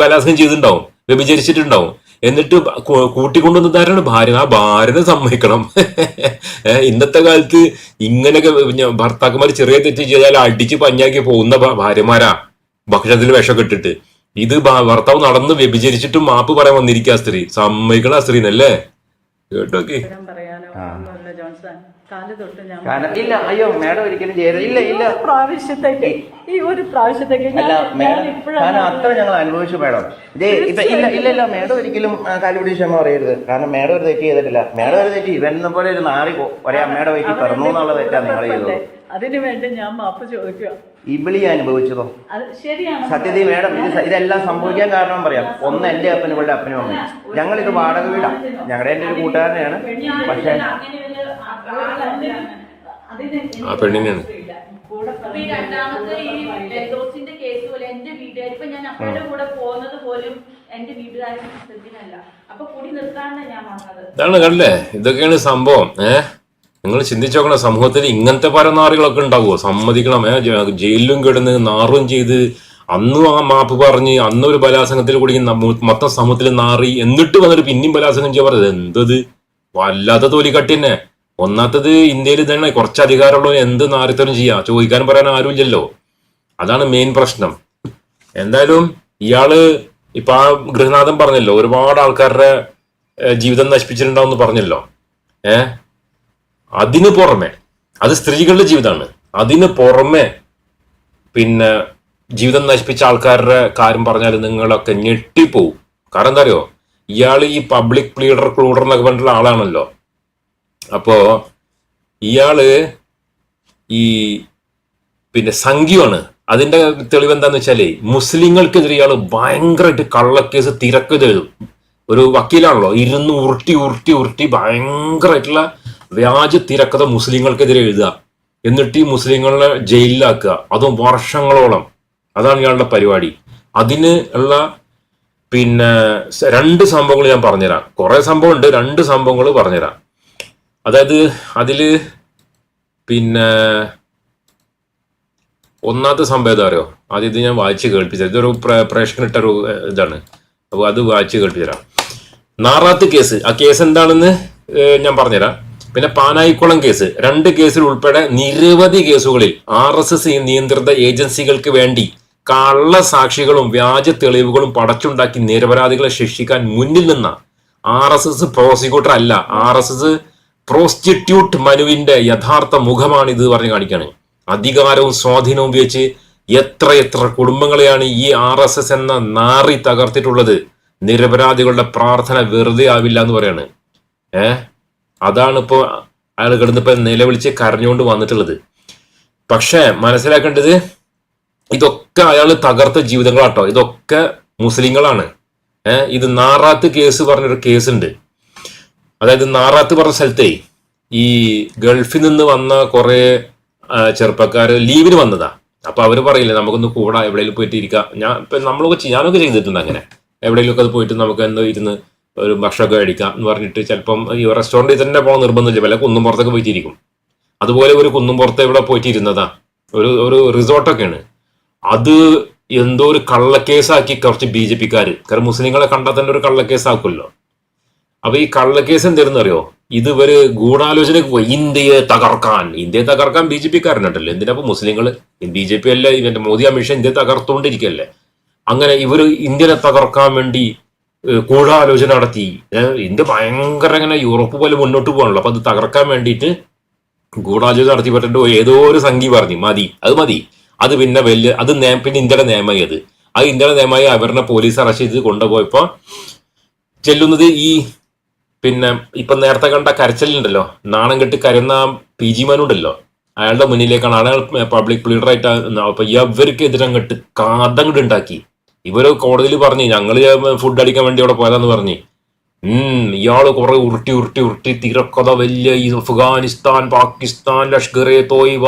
ബലാസംഗം ചെയ്തിട്ടുണ്ടാവും വ്യഭിചരിച്ചിട്ടുണ്ടാവും. എന്നിട്ട് കൂട്ടിക്കൊണ്ടുവന്ന കൂട്ടിക്കൊണ്ടുവന്നതാരാണ് ഭാര്യ. ആ ഭാര്യനെ സമ്മതിക്കണം. ഇന്നത്തെ കാലത്ത് ഇങ്ങനെയൊക്കെ ഭർത്താക്കന്മാർ ചെറിയ തെറ്റ് ചെയ്താൽ അടിച്ച് പഞ്ഞാക്കി പോകുന്ന ഭാര്യമാരാ. ഭക്ഷണത്തിൽ വിഷം ഇട്ടിട്ട്. ഇത് ഭർത്താവ് നടന്ന് വ്യഭിചരിച്ചിട്ടും മാപ്പ് പറയാൻ വന്നിരിക്കുക സ്ത്രീ. സമ്മതിക്കണ സ്ത്രീ സ്ത്രീനല്ലേ? കേട്ടോക്കെ. ഉത്തരം പറയാനോ? ഒന്നുമില്ല ജോൺസൺ. കാൽ തൊട്ട് ഞാൻ കാരണം ഇല്ല അയ്യോ മാഡം ഒരിക്കലും ചെയ്യരുത്. ഇല്ല ഇല്ല ഒരു പ്രാവശ്യത്തേക്ക് ഈ ഒരു പ്രാവശ്യത്തേക്ക് ഞാൻ- ഞാൻ കാരണം അത്ര ഞങ്ങൾ അനുഭവിച്ചു മാഡം. ഇതേ ഇപ്പൊ ഇല്ല ഇല്ല ഇല്ല മാഡം ഒരിക്കലും കാലുപിടി ക്ഷമ പറയരുത്. കാരണം മാഡം ഒരു തെറ്റ് ചെയ്തിട്ടില്ല. മാഡം ഒരു തെറ്റ് ഇവൻ പോലെ ഒരു നാളെ ഒരേ അമ്മയുടെ വയറ്റിൽ പിറന്നു എന്നുള്ള തെറ്റാണ് നിങ്ങൾ ചെയ്തത് അതിനു വേണ്ടി ഞാൻ മാപ്പ് ചോദിക്കുക. ഇബിളി അനുഭവിച്ചതോ? അത് ശരിയാണ്. സത്യത്തിൽ മേഡം ഇത് ഇതെല്ലാം സംഭവിക്കാൻ കാരണം പറയാം. ഒന്ന് എന്റെ അപ്പനും ഇവളുടെ അപ്പനും അമ്മയും. ഞങ്ങൾ ഇത് വാടക വീടാ. ഞങ്ങളുടെ എന്റെ ഒരു കൂട്ടുകാരനെയാണ്. പക്ഷേ ആ രണ്ടാമത്തെ ഈ കേസ് പോലെ എന്റെ വീട്ടുകാർ ഇപ്പൊ ഞാൻ അപ്പയുടെ കൂടെ പോകുന്നത് പോലും എന്റെ വീട്ടുകാരുടെ ഇഷ്ടത്തിനല്ല അപ്പൊ കുടി നിർത്താനാണ് ഞാൻ വന്നത്. ഇതാണ് കണ്ടല്ലേ? ഇതൊക്കെയാണ് സംഭവം. ഏ? നിങ്ങൾ ചിന്തിച്ചു നോക്കണം സമൂഹത്തിൽ ഇങ്ങനത്തെ പരനാറുകളൊക്കെ ഉണ്ടാവുമോ? സമ്മതിക്കണം. ജയിലിലും കിടന്ന് നാറും ചെയ്ത് അന്നും ആ മാപ്പ് പറഞ്ഞ് ഒരു ബലാസംഗത്തിൽ കൂടി മൊത്തം സമൂഹത്തിൽ നാറി എന്നിട്ട് വന്നിട്ട് പിന്നെയും ബലാസംഗം ചെയ്യാൻ പറഞ്ഞത്? എന്തത്? വല്ലാത്ത തോലിക്കട്ടി തന്നെ ഒന്നാത്തത് ഇന്ത്യയിൽ തന്നെ കുറച്ച് അധികാരമുള്ളവർ എന്ത് നാറിത്തരം ചെയ്യാം? ചോദിക്കാൻ പറയാൻ ആരുമില്ലല്ലോ. അതാണ് മെയിൻ പ്രശ്നം. എന്തായാലും ഇയാൾ ഇപ്പൊ ആ ഗൃഹനാഥൻ പറഞ്ഞല്ലോ ഒരുപാട് ആൾക്കാരുടെ ജീവിതം നശിപ്പിച്ചിട്ടുണ്ടാവും പറഞ്ഞല്ലോ. ഏ അതിന് പുറമെ അത് സ്ത്രീകളുടെ ജീവിതമാണ്. അതിന് പുറമെ പിന്നെ ജീവിതം നശിപ്പിച്ച ആൾക്കാരുടെ കാര്യം പറഞ്ഞാൽ നിങ്ങളൊക്കെ ഞെട്ടിപ്പോവും. കാരണം എന്താ അറിയോ? ഇയാൾ ഈ പബ്ലിക് പ്ലീഡർ ക്ലൂഡർ എന്നൊക്കെ പറഞ്ഞിട്ടുള്ള ആളാണല്ലോ. അപ്പോ ഇയാൾ ഈ പിന്നെ സംഖ്യമാണ് അതിന്റെ തെളിവ് എന്താന്ന് വെച്ചാൽ മുസ്ലിങ്ങൾക്കെതിരെ ഇയാൾ ഭയങ്കരമായിട്ട് കള്ളക്കേസ് തിരക്കെഴുതും. ഒരു വക്കീലാണല്ലോ ഇരുന്ന് ഉരുട്ടി ഉരുട്ടി ഉരുട്ടി ഭയങ്കരമായിട്ടുള്ള വ്യാജ തിരക്കഥ മുസ്ലിങ്ങൾക്കെതിരെ എഴുതുക. എന്നിട്ട് ഈ മുസ്ലിങ്ങളെ ജയിലിലാക്കുക. അതും വർഷങ്ങളോളം. അതാണ് ഇയാളുടെ പരിപാടി. അതിന് ഉള്ള പിന്നെ രണ്ട് സംഭവങ്ങൾ ഞാൻ പറഞ്ഞുതരാം. കുറെ സംഭവം ഉണ്ട് രണ്ട് സംഭവങ്ങൾ പറഞ്ഞുതരാം. അതായത് അതിൽ പിന്നെ ഒന്നാമത്തെ സംഭവം എന്താ പറയുക ആദ്യം ഇത് ഞാൻ വായിച്ച് കേൾപ്പിച്ചത്. ഇതൊരു പ്രേക്ഷകനിട്ട ഒരു ഇതാണ്. അപ്പോൾ അത് വായിച്ച് കേൾപ്പിച്ചുതരാം നാറാത്ത് കേസ്. ആ കേസ് എന്താണെന്ന് ഞാൻ പറഞ്ഞുതരാം. പിന്നെ പാനായിക്കുളം കേസ്. രണ്ട് കേസിൽ ഉൾപ്പെടെ നിരവധി കേസുകളിൽ ആർ എസ് എസ് നിയന്ത്രിത ഏജൻസികൾക്ക് വേണ്ടി കള്ള സാക്ഷികളും വ്യാജ തെളിവുകളും പടച്ചുണ്ടാക്കി നിരപരാധികളെ ശിക്ഷിക്കാൻ മുന്നിൽ നിന്ന ആർ എസ് എസ് പ്രോസിക്യൂട്ടർ അല്ല ആർ എസ് എസ് പ്രോസ്റ്റിറ്റ്യൂട്ട് മനുവിന്റെ യഥാർത്ഥ മുഖമാണ് ഇത് പറഞ്ഞു കാണിക്കാണ്. അധികാരവും സ്വാധീനവും ഉപയോഗിച്ച് എത്ര എത്ര കുടുംബങ്ങളെയാണ് ഈ ആർ എസ് എസ് എന്ന നാറി തകർത്തിട്ടുള്ളത്? നിരപരാധികളുടെ പ്രാർത്ഥന വെറുതെ ആവില്ല എന്ന് പറയാണ്. ഏ? അതാണ് ഇപ്പോ അയാൾ കിടന്നിപ്പോ നിലവിളിച്ച് കരഞ്ഞുകൊണ്ട് വന്നിട്ടുള്ളത്. പക്ഷെ മനസ്സിലാക്കേണ്ടത് ഇതൊക്കെ അയാൾ തകർത്ത ജീവിതങ്ങളാട്ടോ. ഇതൊക്കെ മുസ്ലിങ്ങളാണ്. ഇത് നാറാത്ത് കേസ് പറഞ്ഞൊരു കേസ് ഉണ്ട് അതായത് നാറാത്ത് പറഞ്ഞ സ്ഥലത്തെ ഈ ഗൾഫിൽ നിന്ന് വന്ന കുറേ ചെറുപ്പക്കാർ ലീവിന് വന്നതാ. അപ്പൊ അവർ പറയില്ലേ നമുക്കൊന്ന് കൂടാ എവിടെയെങ്കിലും പോയിട്ട് ഇരിക്കാം ഞാൻ ഇപ്പൊ നമ്മളൊക്കെ ഞാനൊക്കെ ചെയ്തിട്ടുണ്ട് അങ്ങനെ. എവിടെയെങ്കിലും ഒക്കെ അത് പോയിട്ട് നമുക്ക് എന്തോ ഇരുന്ന് ഒരു ഭക്ഷണമൊക്കെ കഴിക്കാം എന്ന് പറഞ്ഞിട്ട് ചിലപ്പം ഈ റെസ്റ്റോറന്റിൽ തന്നെ പോകാൻ നിർബന്ധമില്ല. പല കുന്നും പുറത്തൊക്കെ പോയിട്ടിരിക്കും. അതുപോലെ ഒരു കുന്നും പുറത്ത് ഇവിടെ പോയിട്ടിരുന്നതാ? ഒരു ഒരു റിസോർട്ടൊക്കെയാണ് അത് എന്തോ ഒരു കള്ളക്കേസാക്കി കുറച്ച് ബി ജെ പിക്കാർ കാരണം മുസ്ലിങ്ങളെ കണ്ടാൽ തന്നെ ഒരു കള്ളക്കേസാക്കുമല്ലോ. അപ്പൊ ഈ കള്ളക്കേസ് എന്തായിരുന്നു അറിയോ ഇത് ഇവർ ഗൂഢാലോചനക്ക് പോയി. ഇന്ത്യയെ തകർക്കാൻ. ഇന്ത്യയെ തകർക്കാൻ ബി ജെ പി കാരനുണ്ടല്ലോ എന്തിനാ മുസ്ലിങ്ങൾ ബി ജെ പി അല്ല? മോദി അമിത്ഷാ ഇന്ത്യയെ തകർത്തുകൊണ്ടിരിക്കല്ലേ അങ്ങനെ ഇവർ ഇന്ത്യനെ തകർക്കാൻ വേണ്ടി ഗൂഢാലോചന നടത്തി. ഇന്ത് ഭയങ്കര ഇങ്ങനെ യൂറോപ്പ് പോലെ മുന്നോട്ട് പോകണല്ലോ അപ്പൊ അത് തകർക്കാൻ വേണ്ടിയിട്ട് ഗൂഢാലോചന നടത്തി പറ്റേണ്ട ഏതോ ഒരു സംഖ്യ പറഞ്ഞു മതി അത് മതി. അത് പിന്നെ വലിയ അത് പിന്നെ ഇന്ത്യയുടെ നിയമമായി അത് ആ ഇന്ത്യയുടെ നിയമമായി അവരുടെ പോലീസ് അറസ്റ്റ് ചെയ്ത് കൊണ്ടുപോയപ്പോ ചെല്ലുന്നത് ഈ പിന്നെ ഇപ്പൊ നേരത്തെ കണ്ട കരച്ചിലുണ്ടല്ലോ നാണം കെട്ട് കരുന്ന പി ജി മാനുണ്ടല്ലോ. അയാളുടെ മുന്നിലേക്കാണ്. അയാൾ പബ്ലിക് പ്ലീഡറായിട്ട് അപ്പൊ ഇവർക്ക് എതിരങ്ങട്ട് കാതങ്ങട് ഉണ്ടാക്കി. ഇവർ കോടതിയിൽ പറഞ്ഞു ഞങ്ങൾ ഫുഡ് അടിക്കാൻ വേണ്ടി അവിടെ പോയതാന്ന് പറഞ്ഞു. ഉം ഇയാൾ കുറെ ഉരുട്ടി ഉരുട്ടി ഉരുട്ടി തിരക്കഥ വലിയ ഈ അഫ്ഗാനിസ്ഥാൻ പാകിസ്ഥാൻ ലഷ്കർ എ തോയ്ബ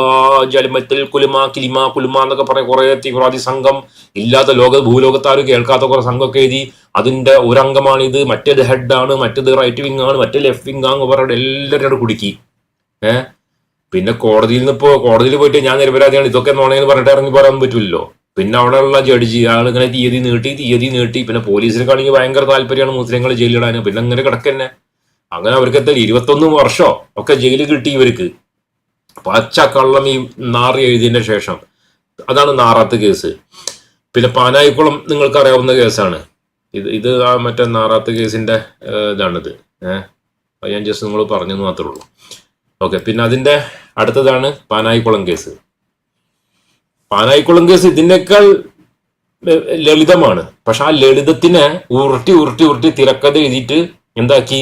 ജലിമത്തിൽ കുലുമ കിലിമ കുലുമ എന്നൊക്കെ പറഞ്ഞ കുറെ തീവ്രവാദി സംഘം ഇല്ലാത്ത ലോക ഭൂലോകത്താരും കേൾക്കാത്ത കുറെ സംഘമൊക്കെ എഴുതി അതിന്റെ ഒരംഗമാണ് ഇത് മറ്റേത് ആണ് മറ്റേത് റൈറ്റ് വിങ് ആണ് മറ്റേ ലെഫ്റ്റ് വിങ് ആണ് അവരുടെ എല്ലാവരും കുടുക്കി. ഏഹ് പിന്നെ കോടതിയിൽ നിന്ന് ഇപ്പോ കോടതിയിൽ പോയിട്ട് ഞാൻ നിരപരാധിയാണ്. ഇതൊക്കെ നോണേന്ന് പറഞ്ഞിട്ട് ഇറങ്ങി പറയാൻ പറ്റില്ലല്ലോ. പിന്നെ അവിടെയുള്ള ജഡ്ജി ആളിങ്ങനെ തീയതി നീട്ടി തീയതി നീട്ടി. പിന്നെ പോലീസിനെക്കാണെങ്കിൽ ഭയങ്കര താല്പര്യമാണ് മുസ്ലിങ്ങൾ ജയിലിടാൻ പിന്നെ അങ്ങനെ കിടക്കന്നെ. അങ്ങനെ അവർക്ക് എത്ര ഇരുപത്തൊന്ന് വർഷോ ഒക്കെ ജയിൽ കിട്ടി ഇവർക്ക്. പച്ച കള്ളം ഈ നാറി എഴുതിയതിന്റെ ശേഷം. അതാണ് നാറാത്ത് കേസ്. പിന്നെ പാനായിക്കുളം നിങ്ങൾക്ക് അറിയാവുന്ന കേസാണ്. ഇത് ഇത് ആ മറ്റേ നാറാത്ത് കേസിന്റെ ഇതാണിത്. ഏഹ് ഞാൻ ജസ്റ്റ് നിങ്ങൾ പറഞ്ഞെന്ന് മാത്രമേ ഉള്ളൂ. ഓക്കെ പിന്നെ അതിന്റെ അടുത്തതാണ് പാനായിക്കുളം കേസ്. പാനായിക്കുളം കേസ് ഇതിനേക്കാൾ ലളിതമാണ്. പക്ഷെ ആ ലളിതത്തിനെ ഉരുട്ടി ഉരുട്ടി ഉരുട്ടി തിരക്കഥ എഴുതിയിട്ട് എന്താക്കി?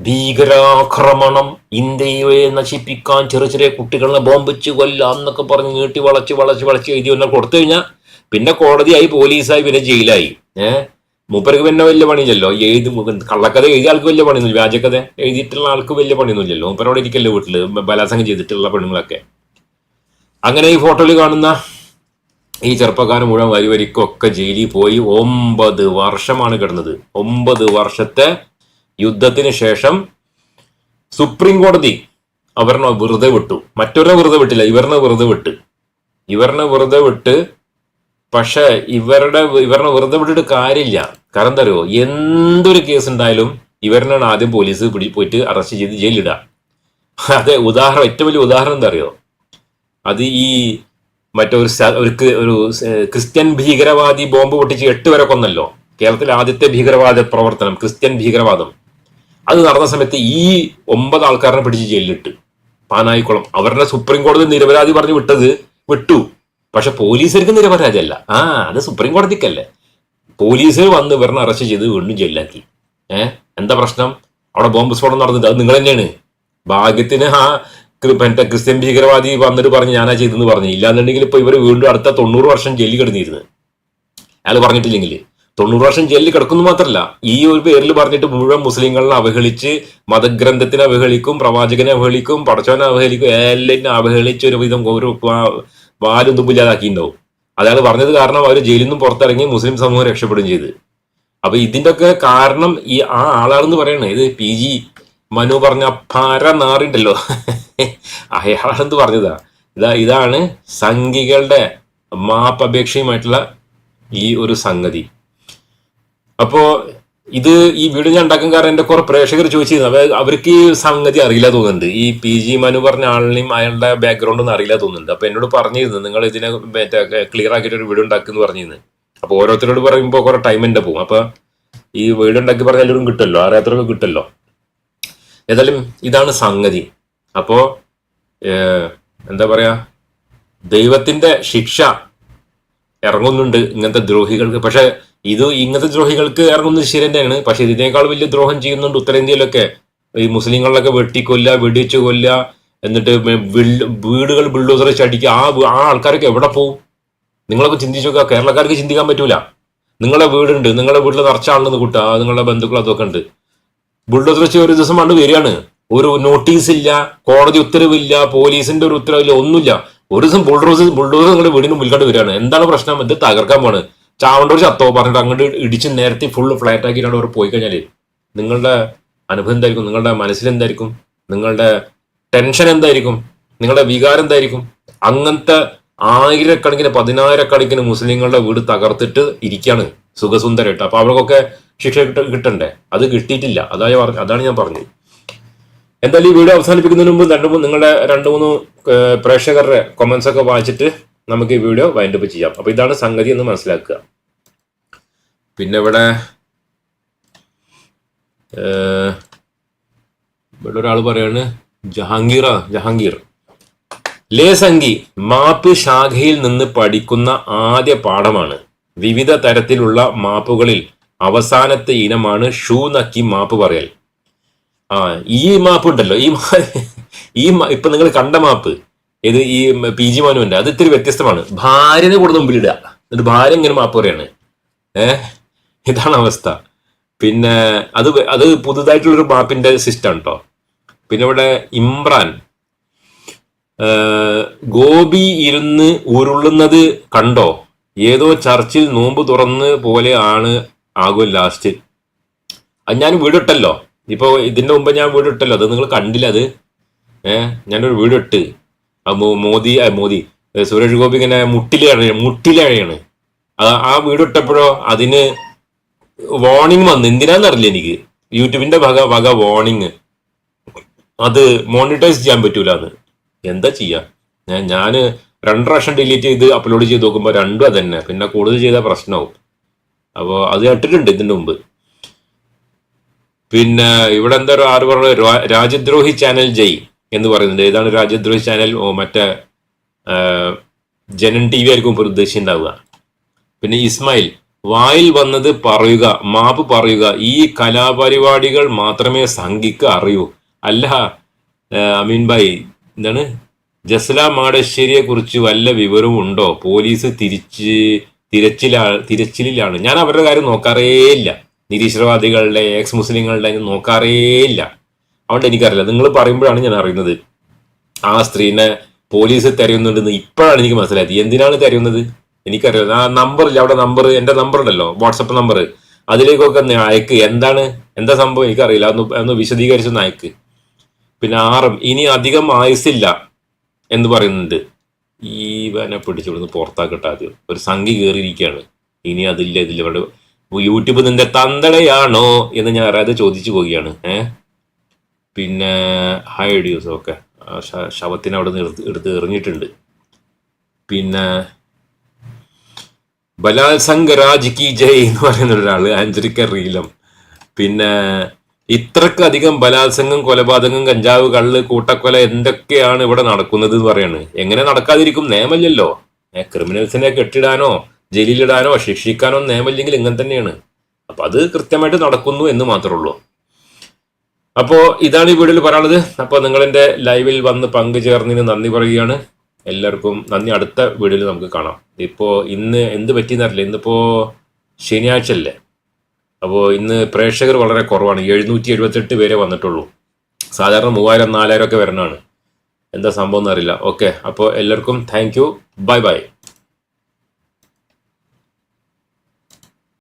ഭീകരാക്രമണം ഇന്ത്യയെ നശിപ്പിക്കാൻ ചെറിയ ചെറിയ കുട്ടികളെ ബോംബിച്ച് കൊല്ലാം എന്നൊക്കെ പറഞ്ഞ് നീട്ടി വളച്ച് വളച്ച് വളച്ച് എഴുതി വന്നാൽ കൊടുത്തു കഴിഞ്ഞാൽ പിന്നെ കോടതിയായി പോലീസായി പിന്നെ ജയിലായി. ഏഹ് മൂപ്പർക്ക് പിന്നെ വലിയ പണിയില്ലല്ലോ. എഴുതി കള്ളക്കഥ എഴുതിയ ആൾക്ക് വലിയ പണിയൊന്നുമില്ല വ്യാജക്കഥ എഴുതിയിട്ടുള്ള ആൾക്ക് വലിയ പണിയൊന്നുമില്ലല്ലോ മൂപ്പരോടെ ഇരിക്കല്ലോ വീട്ടിൽ? ബലാത്സംഗം ചെയ്തിട്ടുള്ള പെണ്ണുങ്ങളൊക്കെ. അങ്ങനെ ഈ ഫോട്ടോയിൽ കാണുന്ന ഈ ചെറുപ്പക്കാരൻ മുഴുവൻ വരി വരിക്കൊക്കെ ജയിലിൽ പോയി ഒമ്പത് വർഷമാണ് കിടന്നത്. ഒമ്പത് വർഷത്തെ യുദ്ധത്തിന് ശേഷം സുപ്രീം കോടതി അവരുടെ വെറുതെ വിട്ടു. മറ്റൊരു വെറുതെ വിട്ടില്ല ഇവരുടെ വെറുതെ വിട്ട്. ഇവരുടെ വെറുതെ വിട്ട് പക്ഷെ ഇവരുടെ ഇവരുടെ വെറുതെ വിട്ടിട്ട് കാര്യമില്ല. കാരണം എന്താ അറിയോ? എന്തൊരു കേസ് ഉണ്ടായാലും ഇവരിനാണ് ആദ്യം പോലീസ് പിടി പോയിട്ട് അറസ്റ്റ് ചെയ്ത് ജയിലിടുക അതെ ഉദാഹരണം ഏറ്റവും വലിയ ഉദാഹരണം എന്താ അറിയോ? അത് ഈ മറ്റൊരു ഒരു ഒരു ക്രിസ്ത്യൻ ഭീകരവാദി ബോംബ് പൊട്ടിച്ച് എട്ട് വരെ കൊന്നല്ലോ. കേരളത്തിലെ ആദ്യത്തെ ഭീകരവാദ പ്രവർത്തനം ക്രിസ്ത്യൻ ഭീകരവാദം. അത് നടന്ന സമയത്ത് ഈ ഒമ്പത് ആൾക്കാരെ പിടിച്ച് ജയിലിലിട്ട്. പാനായിക്കുളം. അവരുടെ സുപ്രീം കോടതി നിരപരാധി പറഞ്ഞു വിട്ടത് വിട്ടു. പക്ഷെ പോലീസുകാർക്ക് നിരപരാധിയല്ല. ആ അത് സുപ്രീം കോടതിക്കല്ലേ. പോലീസ് വന്ന് ഇവരെ അറസ്റ്റ് ചെയ്ത് വീണ്ടും ജയിലാക്കി ഏഹ് എന്താ പ്രശ്നം? അവിടെ ബോംബ് സ്ഫോടനം നടന്നിട്ട് അത് നിങ്ങൾ തന്നെയാണ്. ഭാഗ്യത്തിന് ആ മറ്റേ ക്രിസ്ത്യൻ ഭീകരവാദി വന്നിട്ട് പറഞ്ഞ് ഞാനാ ചെയ്തെന്ന് പറഞ്ഞു. ഇല്ലാന്നുണ്ടെങ്കിൽ ഇപ്പൊ ഇവർ വീണ്ടും അടുത്ത തൊണ്ണൂറ് വർഷം ജയിലിൽ കിടന്നിരുന്നു. അയാൾ പറഞ്ഞിട്ടില്ലെങ്കിൽ. തൊണ്ണൂറ് വർഷം ജയിലിൽ കിടക്കുന്നു മാത്രമല്ല ഈ ഒരു പേരിൽ പറഞ്ഞിട്ട് മുഴുവൻ മുസ്ലിങ്ങളെ അവഹേളിച്ച് മതഗ്രന്ഥത്തിനെ അവഹേളിക്കും പ്രവാചകനെ അവഹേളിക്കും പടച്ചവനെ അവഹേളിക്കും എല്ലാം അവഹേളിച്ച് ഒരു വിധം ഒരു വാലൊന്നും ഇല്ലാതാക്കിയിട്ടുണ്ടാവും. അയാൾ പറഞ്ഞത് കാരണം അവർ ജയിലിൽ നിന്നും പുറത്തിറങ്ങി മുസ്ലിം സമൂഹം രക്ഷപ്പെടുകയും ചെയ്ത്. അപ്പൊ ഇതിന്റെ ഒക്കെ കാരണം ഈ ആ ആളാണെന്ന് പറയണേ ഇത് പി ജി മനു പറഞ്ഞ പര നാറിണ്ടല്ലോ അയാളെന്ത് പറഞ്ഞതാ? ഇതാ ഇതാണ് സംഘികളുടെ മാപ്പപേക്ഷയുമായിട്ടുള്ള ഈ ഒരു സംഗതി. അപ്പോ ഇത് ഈ വീഡിയോ ഞാൻ ഉണ്ടാക്കാൻ കാരണം എന്റെ കുറെ പ്രേക്ഷകർ ചോദിച്ചിരുന്നു. അപ്പൊ അവർക്ക് ഈ സംഗതി അറിയില്ല തോന്നുന്നുണ്ട്. ഈ പി ജി മനു പറഞ്ഞ ആളിനെയും അയാളുടെ ബാക്ക്ഗ്രൗണ്ട് ഒന്നും അറിയില്ല തോന്നുന്നുണ്ട്. അപ്പൊ എന്നോട് പറഞ്ഞിരുന്നു നിങ്ങൾ ഇതിനെ മറ്റേ ക്ലിയർ ആക്കിയിട്ട് ഒരു വീഡിയോ ഉണ്ടാക്കുന്നു പറഞ്ഞിരുന്നു. അപ്പൊ ഓരോരുത്തരോട് പറയുമ്പോ കുറെ ടൈം എന്റെ പോകും. അപ്പൊ ഈ വീഡിയോ ഉണ്ടാക്കി പറഞ്ഞ എല്ലാവരും കിട്ടുമല്ലോ. അറിയാത്തവർക്ക് കിട്ടുമല്ലോ. ഏതായാലും ഇതാണ് സംഗതി. അപ്പോ എന്താ പറയാ ദൈവത്തിന്റെ ശിക്ഷ ഇറങ്ങുന്നുണ്ട് ഇങ്ങനത്തെ ദ്രോഹികൾക്ക്. പക്ഷെ ഇത് ഇങ്ങനത്തെ ദ്രോഹികൾക്ക് ഇറങ്ങുന്നത് ശരി തന്നെയാണ് പക്ഷെ ഇതിനേക്കാൾ വലിയ ദ്രോഹം ചെയ്യുന്നുണ്ട് ഉത്തരേന്ത്യയിലൊക്കെ. ഈ മുസ്ലിങ്ങളിലൊക്കെ വെട്ടിക്കൊല്ല വെടിച്ച് കൊല്ല എന്നിട്ട് വീടുകൾ ബിൽഡോസർ ചടിക്കുക ആ ആ ആൾക്കാരൊക്കെ എവിടെ പോകും നിങ്ങളൊക്കെ ചിന്തിച്ചു നോക്കുക. കേരളക്കാർക്ക് ചിന്തിക്കാൻ പറ്റൂല. നിങ്ങളെ വീടുണ്ട്. നിങ്ങളെ വീട്ടിൽ നിറച്ചാണെന്ന് കൂട്ടുക. നിങ്ങളുടെ ബന്ധുക്കൾ അതൊക്കെ ഉണ്ട്. ബുൾഡോസർ വെച്ച് ഒരു ദിവസം പണ്ട് വരികയാണ്. ഒരു നോട്ടീസ് ഇല്ല കോടതി ഉത്തരവില്ല പോലീസിന്റെ ഒരു ഉത്തരവില്ല ഒന്നുമില്ല. ഒരു ദിവസം ബുൾഡോസർ ബുൾഡോസർ നിങ്ങളുടെ വീടിന് മുൻകണ്ട് വരികയാണ്. എന്താണ് പ്രശ്നം? ഇത് തകർക്കാൻ പോണ് ചാവണ്ടൂർ ചത്തോ പറഞ്ഞിട്ട് അങ്ങോട്ട് ഇടിച്ച് നേരത്തെ ഫുള്ള് ഫ്ലാറ്റ് ആക്കിയിട്ട് അവർ പോയി കഴിഞ്ഞാൽ നിങ്ങളുടെ അനുഭവം എന്തായിരിക്കും? നിങ്ങളുടെ മനസ്സിൽ എന്തായിരിക്കും? നിങ്ങളുടെ ടെൻഷൻ എന്തായിരിക്കും? നിങ്ങളുടെ വികാരം എന്തായിരിക്കും? അങ്ങനത്തെ ആയിരക്കണക്കിന് പതിനായിരക്കണക്കിന് മുസ്ലിങ്ങളുടെ വീട് തകർത്തിട്ട് ഇരിക്കുകയാണ് സുഖസുന്ദരമായിട്ട് അപ്പൊ അവർക്കൊക്കെ ശിക്ഷ കിട്ട കിട്ടണ്ടേ? അത് കിട്ടിയിട്ടില്ല. അതായ അതാണ് ഞാൻ പറഞ്ഞത്. എന്തായാലും ഈ വീഡിയോ അവസാനിപ്പിക്കുന്നതിന് മുമ്പ് രണ്ട് മൂന്ന് നിങ്ങളുടെ രണ്ട് മൂന്ന് പ്രേക്ഷകരുടെ കൊമൻസ് ഒക്കെ വായിച്ചിട്ട് നമുക്ക് ഈ വീഡിയോ വൈൻഡപ്പ് ചെയ്യാം. അപ്പൊ ഇതാണ് സംഗതി എന്ന് മനസ്സിലാക്കുക. പിന്നെ ഇവിടെ ഇവിടെ ഒരാൾ പറയാണ് ജഹാംഗീർ ജഹാംഗീർ. ലേ സംഗി മാപ്പ് ശാഖയിൽ നിന്ന് പഠിക്കുന്ന ആദ്യ പാഠമാണ്. വിവിധ തരത്തിലുള്ള മാപ്പുകളിൽ അവസാനത്തെ ഇനമാണ് ഷൂ നക്കി മാപ്പ് പറയൽ. ആ ഈ മാപ്പ് ഉണ്ടല്ലോ ഈ ഈ ഇപ്പൊ നിങ്ങൾ കണ്ട മാപ്പ്. ഇത് ഈ പി ജി മാനുവിന്റെ അത് ഇത്തിരി വ്യത്യസ്തമാണ്. ഭാര്യനെ കൊടുത്ത് മുമ്പിലിടുക. എന്നിട്ട് ഭാര്യ ഇങ്ങനെ മാപ്പ് പറയാണ്. ഏഹ് ഇതാണ് അവസ്ഥ. പിന്നെ അത് അത് പുതുതായിട്ടുള്ളൊരു മാപ്പിന്റെ സിസ്റ്റം കേട്ടോ പിന്നെ ഇവിടെ ഇമ്രാൻ. ഗോപി ഇരുന്ന് ഉരുളുന്നത് കണ്ടോ? ഏതോ ചർച്ചിൽ നോമ്പ് തുറന്ന് പോലെ ആണ് ആകും ലാസ്റ്റ് അത് ഞാൻ വീടിട്ടല്ലോ. ഇപ്പോൾ ഇതിന്റെ മുമ്പ് ഞാൻ വീടിട്ടല്ലോ. അത് നിങ്ങൾ കണ്ടില്ല അത്. ഏഹ് ഞാനൊരു വീടിട്ട്. മോദി മോദി. സുരേഷ് ഗോപി ഇങ്ങനെ മുട്ടിലഴയാണ് മുട്ടിലഴയാണ് ആ ആ വീടിട്ടപ്പോഴോ അതിന് വാർണിംഗ് വന്നു. എന്തിനാന്നറിയില്ല എനിക്ക്. യൂട്യൂബിന്റെ വക വക വാർണിംഗ് അത് മോണിറ്റൈസ് ചെയ്യാൻ പറ്റൂല അത്. എന്താ ചെയ്യാ? ഞാൻ രണ്ടു പ്രാവശ്യം ഡിലീറ്റ് ചെയ്ത് അപ്ലോഡ് ചെയ്ത് നോക്കുമ്പോൾ രണ്ടും അതന്നെ. പിന്നെ കൂടുതൽ ചെയ്താൽ പ്രശ്നമാവും. അപ്പോൾ അത് കേട്ടിട്ടുണ്ട് ഇതിന്റെ മുമ്പ്. പിന്നെ ഇവിടെ എന്താ ആറ് പറഞ്ഞ രാജ്യദ്രോഹി ചാനൽ ജയ് എന്ന് പറയുന്നുണ്ട്. ഏതാണ് രാജ്യദ്രോഹി ചാനൽ? ഓ മറ്റേ ജനം ജനൻ ടി വി ആയിരിക്കും ഇപ്പോൾ ഉദ്ദേശിച്ചുണ്ടാവുക പിന്നെ ഇസ്മായിൽ വായിൽ വന്നത് പറയുക മാപ്പ് പറയുക ഈ കലാപരിപാടികൾ മാത്രമേ സംഘിക്ക് അറിയൂ. അല്ല അമീൻ ഭായ് എന്താണ്? ജസ്ല മാടശ്ശേരിയെ കുറിച്ച് വല്ല വിവരവും ഉണ്ടോ? പോലീസ് തിരിച്ച് തിരച്ചിലാ തിരച്ചിലിലാണ്. ഞാൻ അവരുടെ കാര്യം നോക്കാറേ ഇല്ല. നിരീശ്വരവാദികളുടെ എക്സ് മുസ്ലിങ്ങളുടെ ഒന്നും നോക്കാറേ ഇല്ല. അതുകൊണ്ട് എനിക്കറിയില്ല. നിങ്ങൾ പറയുമ്പോഴാണ് ഞാൻ അറിയുന്നത്. ആ സ്ത്രീനെ പോലീസ് തിരയുന്നുണ്ടെന്ന് ഇപ്പോഴാണ് എനിക്ക് മനസ്സിലായത്. എന്തിനാണ് തിരയുന്നത്? എനിക്കറിയില്ല. ആ നമ്പർ ഇല്ല. അവിടെ നമ്പർ എന്റെ നമ്പർ ഉണ്ടല്ലോ. വാട്സപ്പ് നമ്പർ അതിലേക്കൊക്കെ അയക്ക് എന്താണ്? എന്താ സംഭവം? എനിക്കറിയില്ല. ഒന്ന് ഒന്ന് വിശദീകരിച്ചൊന്ന് അയക്ക് പിന്നെ ആറും. ഇനി അധികം ആയുസില്ല എന്ന് പറയുന്നുണ്ട്. ഈ വനെ പിടിച്ച് ഇവിടുന്ന് പുറത്താക്കട്ടെ ആദ്യം. ഒരു സംഖ്യ കയറിയിരിക്കുകയാണ്. ഇനി അതില്ല ഇതില്ല. ഇവിടെ യൂട്യൂബ് നിന്റെ തന്തടയാണോ എന്ന് ഞാൻ അറിയാതെ ചോദിച്ചു പോവുകയാണ്. ഏഹ് പിന്നെ ഹൈ ഡ്യൂസ് ഓക്കെ ശവത്തിന് അവിടെ നിന്ന് എടുത്ത് എറിഞ്ഞിട്ടുണ്ട്. പിന്നെ ബലാത്സംഗ് രാജ് കി ജയ് എന്ന് പറയുന്ന ഒരാൾ ആഞ്ചരിക്ക റീലം. പിന്നെ ഇത്രക്കധികം ബലാത്സംഗം കൊലപാതകം കഞ്ചാവ് കള്ള് കൂട്ടക്കൊല എന്തൊക്കെയാണ് ഇവിടെ നടക്കുന്നത് എന്ന് പറയാണ്. എങ്ങനെ നടക്കാതിരിക്കും നിയമമില്ലല്ലോ ക്രിമിനൽസിനെ കെട്ടിടാനോ ജയിലിലിടാനോ ശിക്ഷിക്കാനോ നിയമമില്ലെങ്കിൽ ഇങ്ങനെ തന്നെയാണ്. അപ്പൊ അത് കൃത്യമായിട്ട് നടക്കുന്നു എന്ന് മാത്രമേ ഉള്ളൂ. അപ്പോൾ ഇതാണ് ഈ വീഡിയോയിൽ പറയാനുള്ളത്. അപ്പോൾ നിങ്ങൾ എന്റെ ലൈവിൽ വന്ന് പങ്കുചേർന്നതിന് നന്ദി പറയുകയാണ്. എല്ലാവർക്കും നന്ദി. അടുത്ത വീഡിയോയിൽ നമുക്ക് കാണാം. ഇപ്പോ ഇന്ന് എന്ത് പറ്റിയെന്നറിയില്ല ഇന്നിപ്പോൾ ശനിയാഴ്ച അല്ലേ അപ്പോൾ ഇന്ന് പ്രേക്ഷകർ വളരെ കുറവാണ്. എഴുന്നൂറ്റി എഴുപത്തെട്ട് പേരെ വന്നിട്ടുള്ളൂ. സാധാരണ മൂവായിരം നാലായിരം ഒക്കെ വരണമാണ് എന്താ സംഭവം എന്നറിയില്ല. ഓക്കെ അപ്പോൾ എല്ലാവർക്കും താങ്ക് യു ബൈ ബൈ